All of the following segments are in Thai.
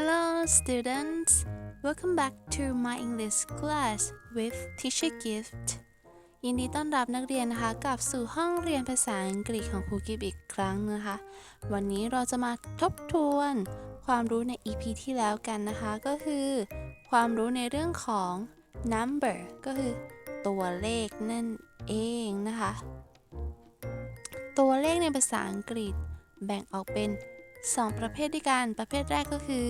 Hello students welcome back to my English class with Teacher Gift ยินดีต้อนรับนักเรียนนะคะกลับสู่ห้องเรียนภาษาอังกฤษของครูกิฟอีกครั้งนะคะ วันนี้เราจะมาทบทวนความรู้ใน EP ที่แล้วกันนะคะ ก็คือ ความรู้ในเรื่องของ number ก็คือ ตัวเลขนั่นเองนะคะ ตัวเลขในภาษาอังกฤษแบ่งออกเป็น 2 ประเภทด้วยกัน ประเภทแรกก็คือ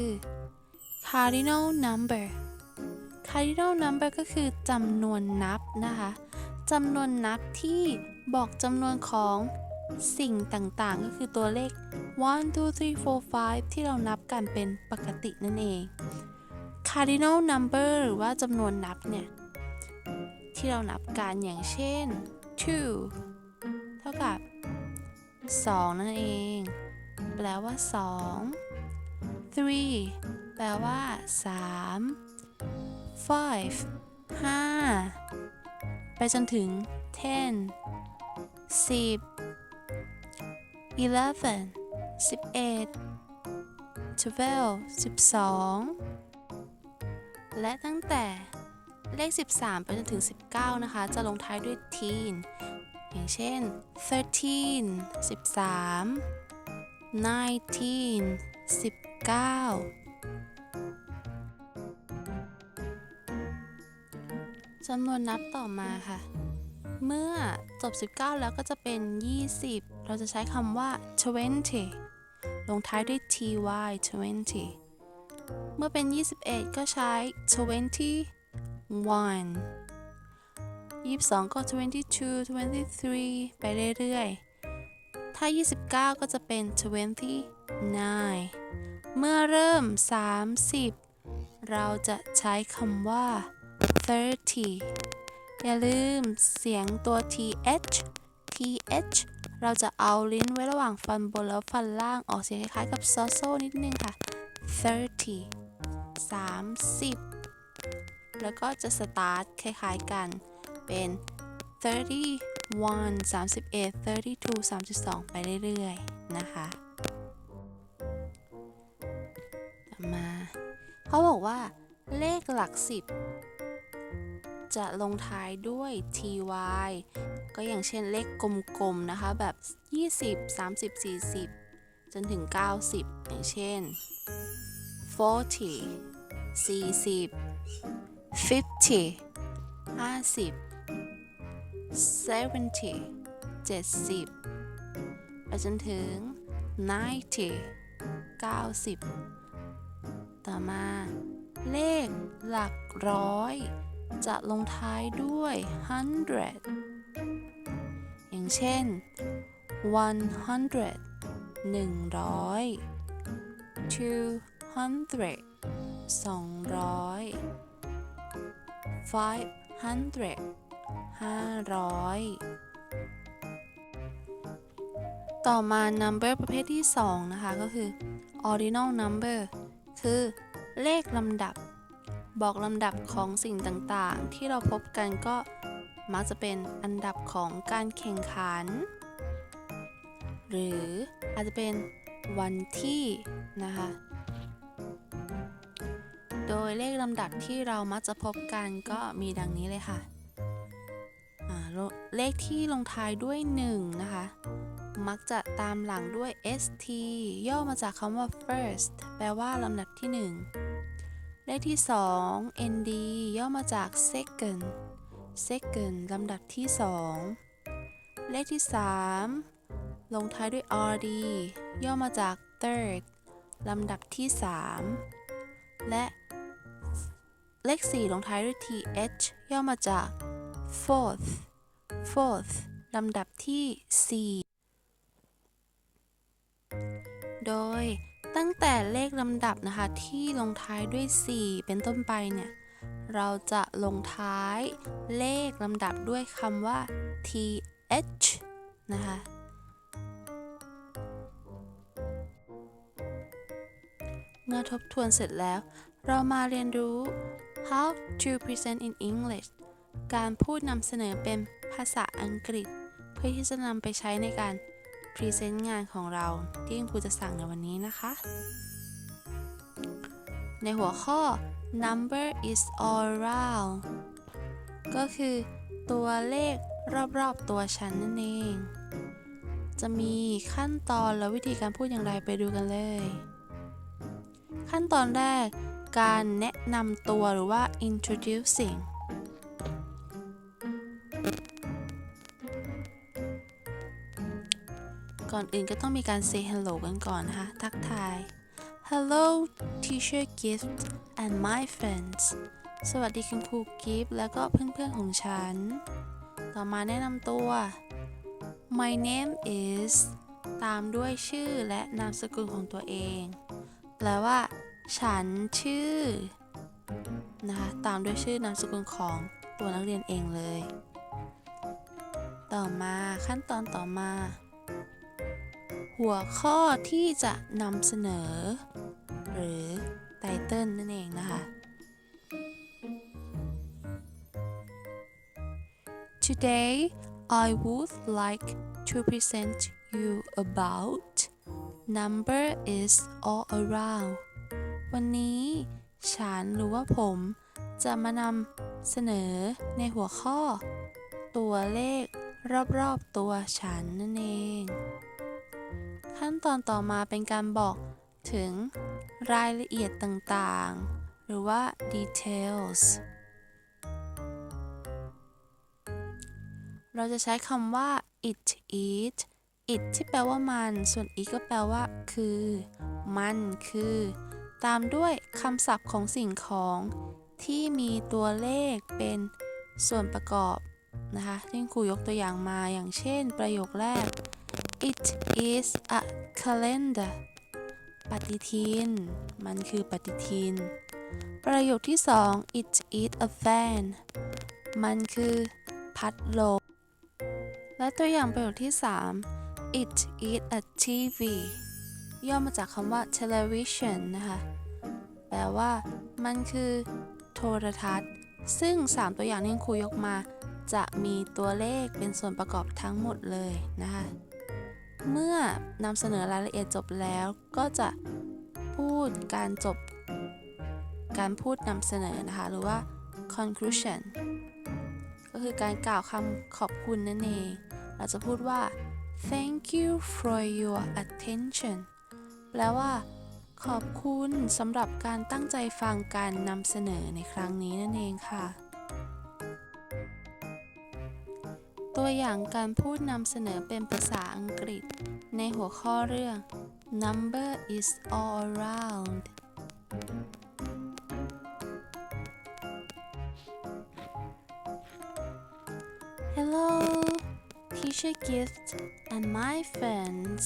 cardinal number cardinal number ก็คือจำนวนนับนะคะจำนวนนับที่บอกจำนวนของสิ่งต่างๆ ก็คือตัวเลข1 2 3 4 5ที่เรานับกันเป็นปกตินั่นเอง cardinal number หรือว่าจำนวนนับเนี่ย ที่เรานับกันอย่างเช่น2เท่ากับ 2 นั่นเอง แปลว่า 2 3 แปลว่า 3 5 5 ไปจนถึง10 10 11 11 12 12 และตั้งแต่เลข 13 ไปจนถึง 19 นะคะ จะลงท้ายด้วย teen อย่างเช่น13 nineteen สิบเก้า จำนวนนับต่อมาค่ะ เมื่อจบ 19 แล้วก็จะเป็น 20 เราจะใช้คำว่า twenty ลงท้ายด้วย ty twenty เมื่อเป็น 21 ก็ใช้ twenty one 22 ก็ twenty two twenty three ไปเรื่อยๆ ถ้า 29 ก็จะเป็น 29 เมื่อเริ่ม 30 เราจะใช้คำว่า 30 อย่าลืมเสียงตัว th th เราจะเอาลิ้นไว้ระหว่างฟันบนแล้วฟันล่างออกเสียงคล้ายๆกับซอโซนิดนึงค่ะ 30 30 แล้วก็จะสตาร์ทคล้ายๆกันเป็น31 31 32 32 ไปเรื่อยๆ นะคะต่อมาเขาบอกว่า เลขหลัก 10 จะลงท้ายด้วย ty ก็อย่างเช่นเลขกลมๆ นะคะ แบบ 20 30 40 จนถึง 90 อย่างเช่น 40 40 50 50 70 70ไปจนถึง90 90ต่อมา เลขหลักร้อย จะลงท้ายด้วย hundred อย่างเช่น one hundred หนึ่งร้อย two hundred สองร้อย five hundred ห้าร้อยต่อมา number ประเภทที่ 2 นะคะ ก็คือ ordinal number คือเลขลำดับ บอกลำดับของสิ่งต่างๆ ที่เราพบกันก็มักจะเป็นอันดับของการแข่งขัน หรืออาจจะเป็นวันที่นะคะ โดยเลขลำดับที่เรามักจะพบกันก็มีดังนี้เลยค่ะ เลขที่ลงท้ายด้วย 1 นะคะ มักจะตามหลังด้วย st ย่อมาจากคำว่า first แปลว่าลำดับที่ 1 เลขที่ 2 nd ย่อมาจาก second second ลำดับที่ 2 เลขที่ 3 ลงท้ายด้วย rd ย่อมาจาก third ลำดับที่ 3 และเลข 4 ลงท้ายด้วย th ย่อมาจาก fourth fourth ลำดับที่ 4 โดยตั้งแต่เลขลำดับนะคะ ที่ลงท้ายด้วย 4 เป็นต้นไปเนี่ย เราจะลงท้ายเลขลำดับด้วยคำว่า th นะคะ เมื่อทบทวนเสร็จแล้ว เรามาเรียนรู้ how to present in English การพูดนำเสนอเป็น ภาษาอังกฤษ เพื่อที่จะนำไปใช้ในการพรีเซนต์งานของเราที่คุณครูจะสั่งในวันนี้นะคะ ในหัวข้อ number is all around ก็คือตัวเลขรอบๆตัวฉันนั่นเอง จะมีขั้นตอนและวิธีการพูดอย่างไรไปดูกันเลย ขั้นตอนแรกการแนะนำตัวหรือว่า introducing ก่อนอื่นก็ต้องมีการ say hello กันก่อนนะคะ ทักทาย Hello teacher Gift and my friends สวัสดีคุณครูกิฟต์แล้วก็เพื่อนๆของฉัน ต่อมาแนะนำตัว My name is ตามด้วยชื่อและนามสกุลของตัวเอง แปลว่า ฉันชื่อ นะคะตามด้วยชื่อนามสกุลของตัวนักเรียนเองเลย ต่อมาขั้นตอนต่อมา หัวข้อที่จะนำเสนอ หรือไตเติลนั่นเองนะคะ Today I would like to present you about number is all around วันนี้ฉันหรือว่าผมจะมานำเสนอในหัวข้อ ตัวเลขรอบๆตัวฉันนั่นเอง ขั้นตอนต่อมาเป็นการบอกถึงรายละเอียดต่างๆ หรือว่า details เราจะใช้คำว่า it is it ที่แปลว่ามัน ส่วน it ก็แปลว่า คือ มันคือ ตามด้วยคำศัพท์ของสิ่งของ ที่มีตัวเลขเป็นส่วนประกอบนะคะที่ครูยกตัวอย่างมาอย่างเช่น ประโยคแรก It is a calendar ปฏิทิน มันคือปฏิทิน ประโยคที่สอง It is a fan มันคือพัดลม และตัวอย่างประโยคที่สาม It is a TV ย่อมาจากคำว่า television นะคะ แปลว่า มันคือโทรทัศน์ ซึ่ง 3 ตัวอย่างที่ครูยกมา จะมีตัวเลขเป็นส่วนประกอบทั้งหมดเลยนะคะ เมื่อนำเสนอรายละเอียดจบแล้วก็จะพูดการจบ การพูดนำเสนอนะคะ หรือว่า conclusion ก็คือการกล่าวคำขอบคุณนั่นเอง เราจะพูดว่า thank you for your attention แปลว่า ขอบคุณสำหรับการตั้งใจฟังการนำเสนอในครั้งนี้นั่นเองค่ะ ตัวอย่างการพูดนำเสนอเป็นภาษาอังกฤษ ในหัวข้อเรื่อง number is all around Hello teacher gift and my friends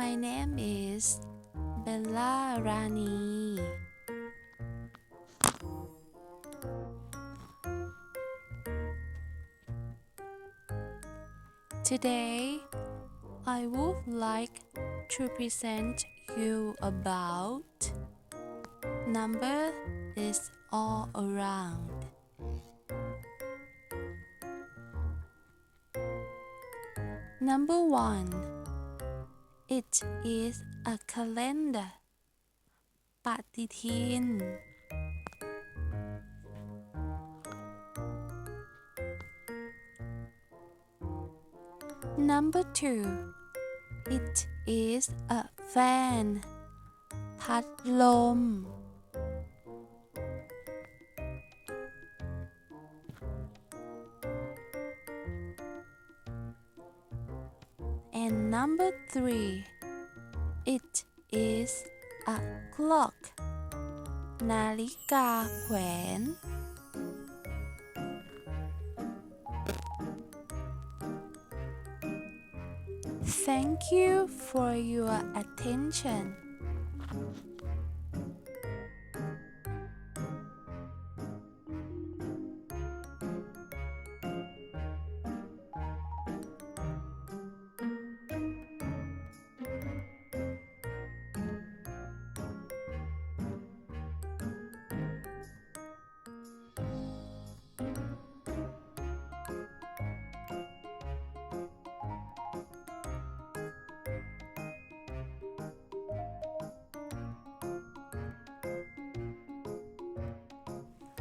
My name is Bella Rani. Today, I would like to present you about number is all around. Number one. It is a calendar ปฏิทิน Number two It is a fan พัดลม And number three, it is a clock นาฬิกาแขวน Thank you for your attention.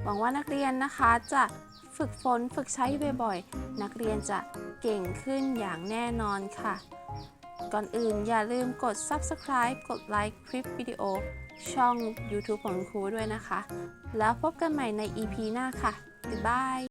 หวังว่านักเรียนนะคะจะฝึกฝนฝึกใช้บ่อยๆ นักเรียนจะเก่งขึ้นอย่างแน่นอนค่ะ ก่อนอื่นอย่าลืมกด subscribe กดไลค์คลิปวิดีโอ ช่อง YouTube ของครูด้วยนะคะ แล้วพบกันใหม่ใน EP หน้าค่ะ Goodbye